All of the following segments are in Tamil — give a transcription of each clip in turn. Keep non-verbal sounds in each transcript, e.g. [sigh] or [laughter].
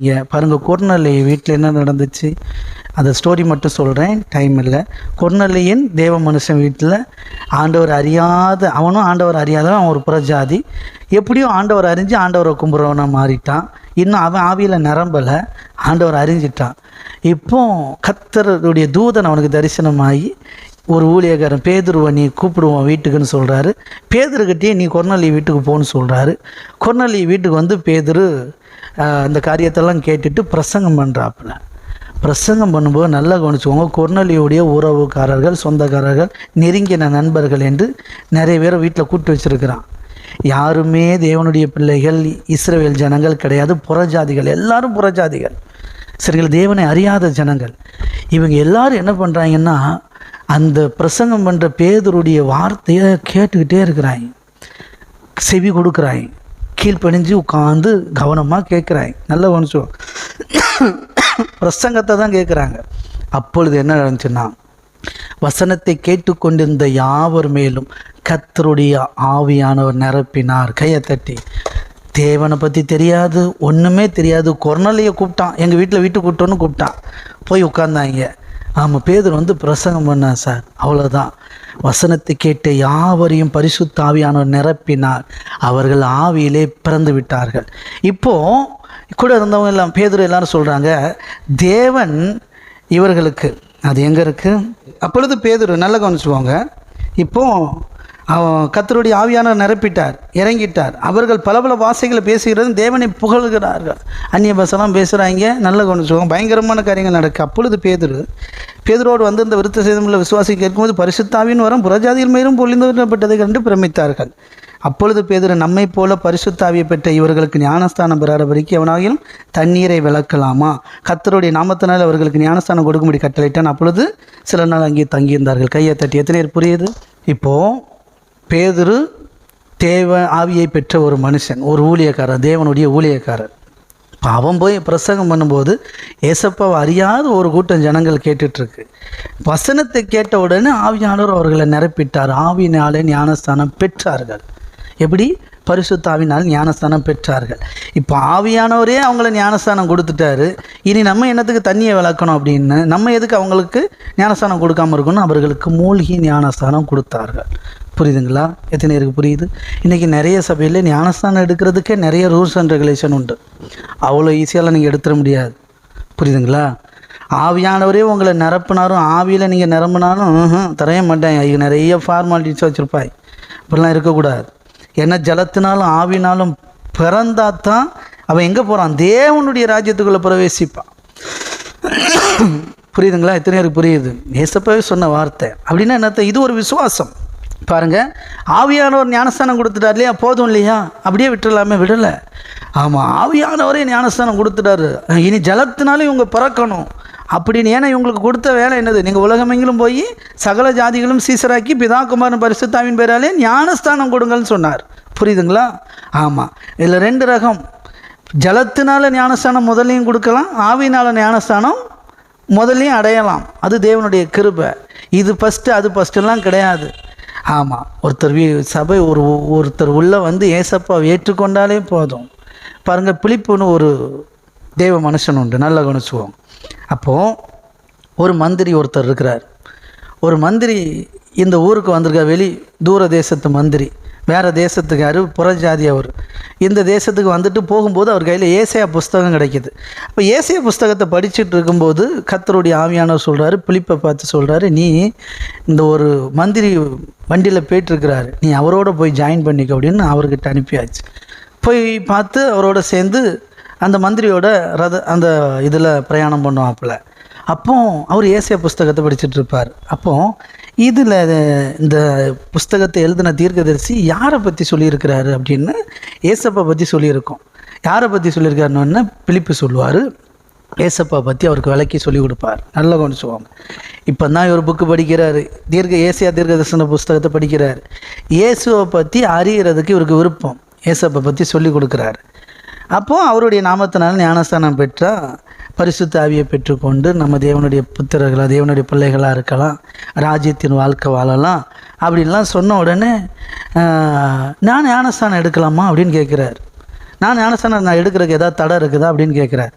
நீங்கள் பாருங்கள் கொர்நலை வீட்டில் என்ன நடந்துச்சு? அந்த ஸ்டோரி மட்டும் சொல்கிறேன் டைம் இல்லை. கொர்நலையின் தேவ மனுஷன் வீட்டில் ஆண்டவர் அறியாத அவனும் ஆண்டவர் அறியாதவன் அவன் ஒரு புறஜாதி. எப்படியும் ஆண்டவர் அறிஞ்சு ஆண்டவரை கும்புறவனா மாறிட்டான். இன்னும் அவன் ஆவியில் நிரம்பலை ஆண்டவர் அறிஞ்சிட்டான். இப்போ கத்தருடைய தூதன் அவனுக்கு தரிசனமாகி ஒரு ஊழியக்காரன் பேதுருவை நீ கூப்பிடுவோம் வீட்டுக்குன்னு சொல்கிறாரு பேதுருக்கிட்டே நீ கொர்நலி வீட்டுக்கு போன்னு சொல்கிறாரு கொர்நலி வீட்டுக்கு வந்து பேதுரு அந்த காரியத்தெல்லாம் கேட்டுட்டு பிரசங்கம் பண்ணுறாப்புல பிரசங்கம் பண்ணும்போது நல்லா கவனிச்சுக்கோங்க கொர்நலியுடைய உறவுக்காரர்கள் சொந்தக்காரர்கள் நெருங்கின நண்பர்கள் என்று நிறைய பேரை வீட்டில் கூப்பிட்டு வச்சிருக்கிறான். யாருமே தேவனுடைய பிள்ளைகள் இஸ்ரேல் ஜனங்கள் கிடையாது புறஜாதிகள் எல்லாரும் புறஜாதிகள். சரிங்களா? தேவனை அறியாத ஜனங்கள். இவங்க எல்லாரும் என்ன பண்ணுறாங்கன்னா அந்த பிரசங்கம் பண்ணுற பேதருடைய வார்த்தையை கேட்டுக்கிட்டே இருக்கிறாங்க செவி கொடுக்குறாங்க கீழ்ப்பணிஞ்சு உட்காந்து கவனமாக கேட்குறாங்க நல்ல கவனிச்சோ பிரசங்கத்தை தான் கேட்குறாங்க. அப்பொழுது என்ன நடந்துச்சுன்னா வசனத்தை கேட்டுக்கொண்டிருந்த யாவர் மேலும் கத்தருடைய ஆவியானவர் நிரப்பினார். கையை தட்டி தேவனை பற்றி தெரியாது ஒன்றுமே தெரியாது. கொர்னலையை கூப்பிட்டான். எங்கள் வீட்டில் வீட்டுக்கு கூப்பிட்டோன்னு கூப்பிட்டான். போய் உட்காந்தாங்க ஆமாம் பேதர் வந்து பிரசங்கம் பண்ணான் சார். அவ்வளோதான் வசனத்தை கேட்ட யாவரையும் பரிசுத்த ஆவியானவர் நிரப்பினார். அவர்கள் ஆவியிலே பிறந்து விட்டார்கள். இப்போ கூட இருந்தவங்க எல்லாம் பேதர் எல்லாரும் சொல்கிறாங்க தேவன் இவர்களுக்கு. அது எங்கே இருக்குது அப்பொழுது பேதுரு நல்ல கவனிச்சுவாங்க இப்போ கத்தருடைய ஆவியானவர் நிரப்பிட்டார் இறங்கிட்டார். அவர்கள் பல பல வாசைகளை பேசுகிறது தேவனை புகழ்கிறார்கள். அந்நிய பசெல்லாம் பேசுகிறாங்க நல்ல கவனிச்சுவாங்க பயங்கரமான காரியங்கள் நடக்கு. அப்பொழுது பேதுரு பேதுரோடு வந்து இந்த விருத்த சேதமுள்ள விசுவாசி கேட்கும்போது பரிசுத்தாவின் வரம் புறஜாதியில் மேலும் பொழிந்துவிடப்பட்டதை கண்டு பிரமித்தார்கள். அப்பொழுது பேதுரு நம்மை போல பரிசுத்தாவியை பெற்ற இவர்களுக்கு ஞானஸ்தானம் பெறாதபடிக்கு எவனாகிலும் தண்ணீரை விளக்கலாமா? கத்தருடைய நாமத்தினால் அவர்களுக்கு ஞானஸ்தானம் கொடுக்கும்படி கட்டளையிட்டான். அப்பொழுது சில நாள் அங்கே தங்கியிருந்தார்கள். கையை தட்டி எத்தனை பேர் புரியுது? இப்போது பேதுரு தேவ ஆவியை பெற்ற ஒரு மனுஷன் ஒரு ஊழியக்காரர் தேவனுடைய ஊழியக்காரர். அவன் போய் பிரசங்கம் பண்ணும்போது ஏசப்பாவை அறியாத ஒரு கூட்டம் ஜனங்கள் கேட்டுட்ருக்கு. வசனத்தை கேட்ட உடனே ஆவியானவர் அவர்களை நிரப்பிட்டார். ஆவினாலே ஞானஸ்தானம் பெற்றார்கள். எப்படி? பரிசுத்தாவினால் ஞானஸ்தானம் பெற்றார்கள். இப்போ ஆவியானவரே அவங்கள ஞானஸ்தானம் கொடுத்துட்டாரு. இனி நம்ம என்னத்துக்கு தண்ணியை விளக்கணும் அப்படின்னு? நம்ம எதுக்கு அவங்களுக்கு ஞானஸ்தானம் கொடுக்காம இருக்கணும் அவர்களுக்கு மூழ்கி ஞானஸ்தானம் கொடுத்தார்கள். புரியுதுங்களா? எத்தனை பேருக்கு புரியுது? இன்றைக்கி நிறைய சபையில் ஞானஸ்தானம் எடுக்கிறதுக்கே நிறைய ரூல்ஸ் அண்ட் ரெகுலேஷன் உண்டு. அவ்வளோ ஈஸியாலாம் நீங்கள் எடுத்துட முடியாது. புரியுதுங்களா? ஆவியானவரே உங்களை நிரப்புனாரும் ஆவியில் நீங்கள் நிரம்பினாலும் தரைய மாட்டேன். இது நிறைய ஃபார்மாலிட்டிஸ் வச்சுருப்பாய். இப்படிலாம் இருக்கக்கூடாது. ஏன்னா ஜலத்தினாலும் ஆவினாலும் பிறந்தா தான் அவன் எங்கே போகிறான் தேவனுடைய ராஜ்யத்துக்குள்ளே பிரவேசிப்பான். புரியுதுங்களா? எத்தனை பேருக்கு புரியுது? நேசப்பவே சொன்ன வார்த்தை. அப்படின்னா என்னத்த? இது ஒரு விசுவாசம். பாருங்க ஆவியானவர் ஞானஸ்தானம் கொடுத்துட்டார் இல்லையா? போதும் இல்லையா? அப்படியே விட்டுறலாமே விடலை. ஆமாம் ஆவியானவரே ஞானஸ்தானம் கொடுத்துட்டாரு. இனி ஜலத்தினாலும் இவங்க பிறக்கணும். அப்படின்னு ஏன்னா இவங்களுக்கு கொடுத்த வேலை என்னது? நீங்கள் உலகமெங்கிலும் போய் சகல ஜாதிகளும் சீசராக்கி பிதாகுமாரன் பரிசுத்தாவின் பேராலே ஞானஸ்தானம் கொடுங்கள்னு சொன்னார். புரியுதுங்களா? ஆமாம் இதில் ரெண்டு ரகம். ஜலத்தினால ஞானஸ்தானம் முதல்லையும் கொடுக்கலாம் ஆவினால் ஞானஸ்தானம் முதல்லையும் அடையலாம். அது தேவனுடைய கிருபை. இது ஃபஸ்ட்டு அது ஃபஸ்ட்டுலாம் கிடையாது. ஆமாம் ஒருத்தர் வீ சபை ஒரு ஒருத்தர் உள்ளே வந்து ஏசப்பா ஏற்றுக்கொண்டாலே போதும். பாருங்கள் பிளிப்புன்னு ஒரு தேவ மனுஷன் உண்டு. நல்லா கவனிச்சுவோம் அப்போது ஒரு மந்திரி ஒருத்தர் இருக்கிறார். ஒரு மந்திரி இந்த ஊருக்கு வந்திருக்கார். வெளி தூர தேசத்து மந்திரி. வேறு தேசத்துக்காரு புறஜாதி அவர். இந்த தேசத்துக்கு வந்துட்டு போகும்போது அவர் கையில் ஏசையா புஸ்தகம் கிடைக்கிது. அப்போ ஏசையா புஸ்தகத்தை படிச்சுட்டு இருக்கும்போது கத்தருடைய ஆவியானவர் சொல்கிறாரு புளிப்பை பார்த்து சொல்கிறாரு நீ இந்த ஒரு மந்திரி வண்டியில் போயிட்டுருக்கிறாரு. நீ அவரோட போய் ஜாயின் பண்ணிக்க அப்படின்னு அவர்கிட்ட அனுப்பியாச்சு. போய் பார்த்து அவரோட சேர்ந்து அந்த மந்திரியோட ரத அந்த இதில் பிரயாணம் பண்ணுவாப்புல. அப்போ அவர் ஏசியா புஸ்தகத்தை படிச்சுட்டு இருப்பார் அப்போ இதில் இந்த புஸ்தகத்தை எழுதின தீர்க்கதரிசி யாரை பற்றி சொல்லியிருக்கிறாரு அப்படின்னு ஏசப்பா பற்றி சொல்லியிருக்கோம். யாரை பற்றி சொல்லியிருக்காருன்னு பிலிப்பு சொல்லுவார். ஏசப்பா பற்றி அவருக்கு விளக்கி சொல்லி கொடுப்பார். நல்லா கவனிச்சுவாங்க இப்போ தான் இவர் புக்கு படிக்கிறாரு. தீர்க்க ஏசியா தீர்க்க தரிசன புஸ்தகத்தை படிக்கிறார். இயேசுவை பற்றி அறிகிறதுக்கு இவருக்கு விருப்பம். ஏசப்பை பற்றி சொல்லி கொடுக்குறாரு. அப்போது அவருடைய நாமத்தினால் ஞானஸ்தானம் பெற்றால் பரிசுத்த ஆவியை பெற்றுக்கொண்டு நம்ம தேவனுடைய புத்திரர்களாக தேவனுடைய பிள்ளைகளாக இருக்கலாம் ராஜ்யத்தின் வாழ்க்கை வாழலாம். அப்படின்லாம் சொன்ன உடனே நான் ஞானஸ்தானம் எடுக்கலாமா அப்படின்னு கேட்குறாரு. நான் ஞானஸ்தானம் நான் எடுக்கிறதுக்கு ஏதாவது தடை இருக்குதா அப்படின்னு கேட்குறாரு.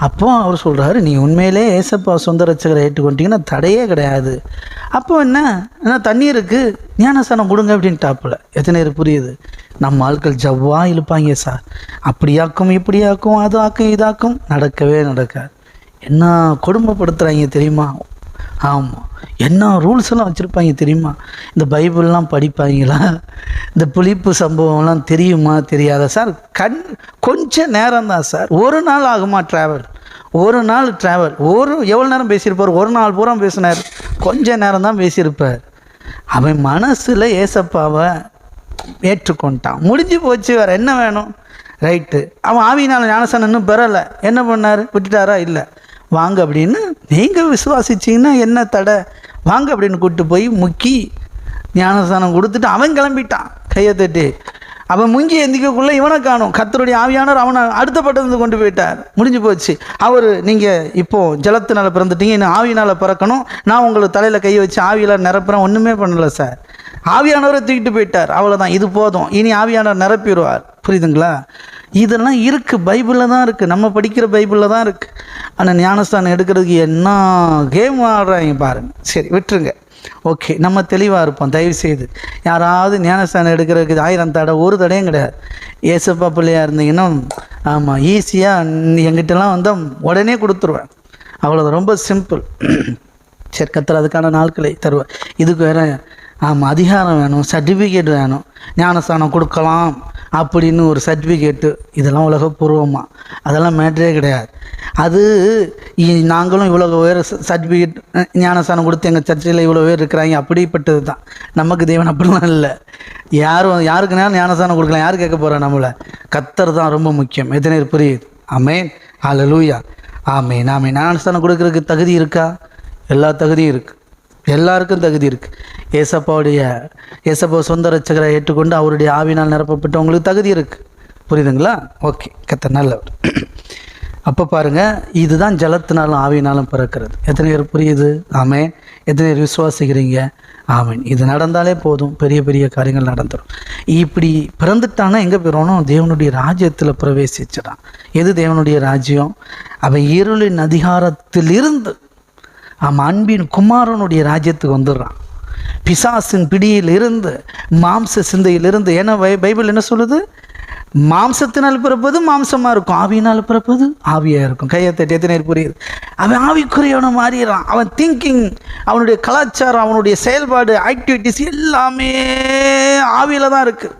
அப்போ அவர் சொல்கிறாரு நீ உண்மையிலே ஏசப்பா சொந்த ரட்சகரை ஏற்றுக்கொண்டீங்கன்னா தடையே கிடையாது. அப்போ என்ன? என்ன தண்ணி இருக்குது ஞானஸ்தானம் கொடுங்க டாப்பில் எத்தனை பேர் புரியுது? நம்ம ஆட்கள் ஜவ்வா இழுப்பாங்க சார். அப்படியாக்கும் இப்படியாக்கும் அது ஆக்கும் இதாக்கும் நடக்கவே நடக்காது. என்ன கொடுமைப்படுத்துகிறாங்க தெரியுமா? ஆமாம் என்ன ரூல்ஸ் எல்லாம் வச்சுருப்பாங்க தெரியுமா? இந்த பைபிள்லாம் படிப்பாங்களா? இந்த புளிப்பு சம்பவம்லாம் தெரியுமா? தெரியாதா? சார் கண் கொஞ்சம் நேரம் தான் சார். ஒரு நாள் ஆகுமா ட்ராவல் ஒரு நாள் ட்ராவல் ஒரு எவ்வளோ நேரம் பேசியிருப்பார்? ஒரு நாள் பூரா பேசினார். கொஞ்ச நேரம் தான் பேசியிருப்பார். அவன் மனசில் ஏசப்பாவை ஏற்றுக்கொண்டான். முடிஞ்சு போச்சு வேறு என்ன வேணும்? ரைட்டு அவன் ஆவினால் ஞானசன் இன்னும் பெறலை. என்ன பண்ணார்? விட்டுட்டாரா? இல்லை. வாங்க அப்படின்னு நீங்கள் விசுவாசிச்சிங்கன்னா என்ன தடை? வாங்க அப்படின்னு கூப்பிட்டு போய் முக்கி ஞானஸ்தானம் கொடுத்துட்டு அவன் கிளம்பிட்டான். கையை தட்டி. அவன் முங்கி எந்திக்கக்குள்ளே இவனை காணும். கத்தருடைய ஆவியானவர் அவனை அடுத்த பட்டத்துக்கு கொண்டு போயிட்டார். முடிஞ்சு போச்சு. அவர் நீங்கள் இப்போது ஜலத்தினால் பிறந்துட்டீங்க இன்னும் ஆவியினால் பிறக்கணும். நான் உங்களுக்கு தலையில் கையை வச்சு ஆவியில் நிரப்புறேன். ஒன்றுமே பண்ணலை சார். ஆவியானவரை தூக்கிட்டு போயிட்டார். அவ்வளோதான் இது போதும். இனி ஆவியானவர் நிரப்பிடுவார். புரியுதுங்களா? இதெல்லாம் இருக்குது பைபிளில் தான் இருக்குது நம்ம படிக்கிற பைபிளில் தான் இருக்குது ஆனால் ஞானஸ்தானம் எடுக்கிறதுக்கு என்ன கேம் ஆடுறாங்க பாருங்க. சரி விட்டுருங்க. ஓகே நம்ம தெளிவாக இருப்போம். தயவு செய்து யாராவது ஞானஸ்தானம் எடுக்கிறதுக்கு ஆயிரம் தடை ஒரு தடையும் கிடையாது. ஏசப்பா பிள்ளையாக இருந்தீங்கன்னா ஆமாம் ஈஸியாக எங்கிட்டலாம் வந்தால் உடனே கொடுத்துருவேன். அவ்வளோதான் ரொம்ப சிம்பிள் [clears throat] சரி கத்துற அதுக்கான நாட்களை தருவேன் இதுக்கு வேறு ஆமாம் அதிகாரம் வேணும் சர்டிஃபிகேட் வேணும். ஞானஸ்தானம் கொடுக்கலாம் அப்படின்னு ஒரு சர்டிஃபிகேட்டு இதெல்லாம் உலகப்பூர்வமாக அதெல்லாம் மேட்டரே கிடையாது. அது நாங்களும் இவ்வளோ பேர் சர்டிஃபிகேட் ஞானஸ்தானம் கொடுத்து எங்கள் சர்ச்சையில் இவ்வளோ பேர் இருக்கிறாங்க. அப்படிப்பட்டது தான். நமக்கு தேவன் அப்படிலாம் இல்லை. யாரும் யாருக்கு நேரம் ஞானஸ்தானம் கொடுக்கலாம். யார் கேட்க போகிறா நம்மளை? கத்தர் தான் ரொம்ப முக்கியம். எத்தனை புரியுது? ஆமேன் ஹalleluya ஆமேன் ஆமேன் ஞானஸ்தானம் கொடுக்கறதுக்கு தகுதி இருக்கா? எல்லா தகுதியும் இருக்குது எல்லாருக்கும் தகுதி இருக்குது ஏசப்பாவுடைய ஏசப்பா சொந்த ரட்சகரை ஏற்றுக்கொண்டு அவருடைய ஆவினால் நிரப்பப்பட்டவங்களுக்கு தகுதி இருக்குது புரியுதுங்களா? ஓகே கத்த நல்லவர். அப்போ பாருங்கள் இதுதான் ஜலத்தினாலும் ஆவினாலும் பிறக்கிறது. எத்தனை பேர் புரியுது? ஆமேன். எத்தனை பேர் விசுவாசிக்கிறீங்க? ஆமீன். இது நடந்தாலே போதும். பெரிய பெரிய காரியங்கள் நடந்துடும் இப்படி பிறந்துட்டானா எங்கே போயிடணும் தேவனுடைய ராஜ்யத்தில் பிரவேசிச்சிடான் எது தேவனுடைய ராஜ்யம்? அவன் இருளின் அதிகாரத்திலிருந்து அவன் அன்பின் குமாரனுடைய ராஜ்யத்துக்கு வந்துடுறான். பிசாசின் பிடியில் இருந்து மாம்ச சிந்தையிலிருந்து ஏன்னா பை பைபிள் என்ன சொல்லுது? மாம்சத்தினால் பிறப்பது மாம்சமாக இருக்கும். ஆவியினால் பிறப்பது ஆவியாக இருக்கும். கையை தட்டி எத்தனை புரியுது? அவன் ஆவிக்குரியவனை மாறிடுறான். அவன் திங்கிங் அவனுடைய கலாச்சாரம் அவனுடைய செயல்பாடு ஆக்டிவிட்டிஸ் எல்லாமே ஆவியில் தான் இருக்குது